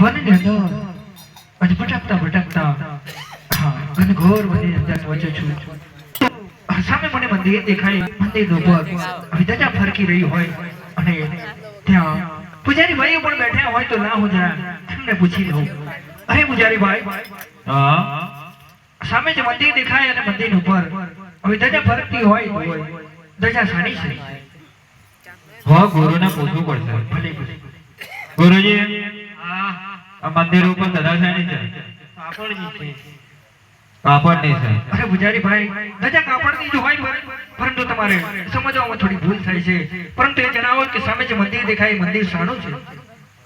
વનની અંદર અને ભટકતા ભટકતા હા ઘનઘોર મંદિર અંદર પહોંચ્યો છું. સામે મને મંદિર દેખાય મંદિર ઉપર ધજા ફરકી રહી હોય અને ત્યાં પૂજારી ભાઈ પણ બેઠા હોય તો ના હું જરા એમને પૂછી લઉં. અરે પૂજારી ભાઈ સામે જે મંદિર દેખાય અને મંદિર ઉપર હવે ધજા ફરકતી હોય ધજા સારી છે. હા ગુરુને પૂછવું પડશે. ભલે ગુરુજી આ મંદિર ઉપર ધજા શાની છે કાપડની છે. કાપડની છે. અરે બુજારી ભાઈ ધજા કાપડની જો હોય પરંતુ તમારે સમજવામાં થોડી ભૂલ થાય છે. પરંતુ એ જણાવો કે સામે જે મંદિર દેખાય મંદિર શાનું છે?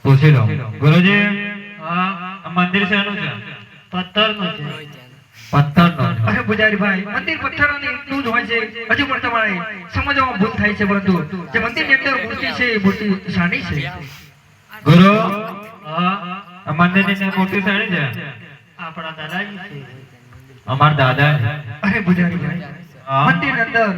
પૂછી લો ગુરુજી આ મંદિર શેનું છે? પથ્થરનું છે. પથ્થરનું. અરે પૂજારી ભાઈ મંદિર પથ્થરોની એટલું જ હોય છે. હજુ પણ તમારે સમજવામાં ભૂલ થાય છે પરંતુ જે મંદિરની અંદર મૂર્તિ છે એ મૂર્તિ શાની છે. ગુરુ હા મંદિરની ને મૂર્તિ શાની છે? આપણા દાદાજી છે. અમાર દાદા અરે પૂજારી ભાઈ હા. અંદર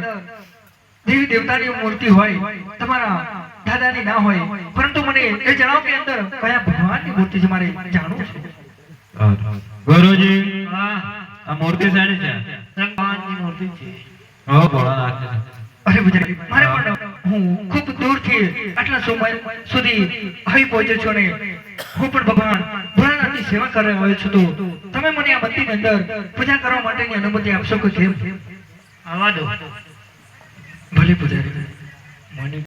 દેવી દેવતાની મૂર્તિ હોય તમારા દાદાની ના હોય પરંતુ મને એ જણાવો કે અંદર કયા ભગવાનની મૂર્તિ છે મારે જાણવું છે. ગુરુજી આ મૂર્તિ શાની છે? ભગવાનની મૂર્તિ છે. હો ભોળાનાથ અરે પૂજારી મારે પણ હું ખૂબ દૂરથી આટલા સમય સુધી આવી પહોંચે છો ને હું પણ ભગવાન ભોળાનાથની સેવા કરવા આવ્યો છું તો તમે મને આ મંદિરની અંદર પૂજા કરવા માટેની અનુમતિ આપશો કે કેમ? આવા દો. ભલે પૂજારી મને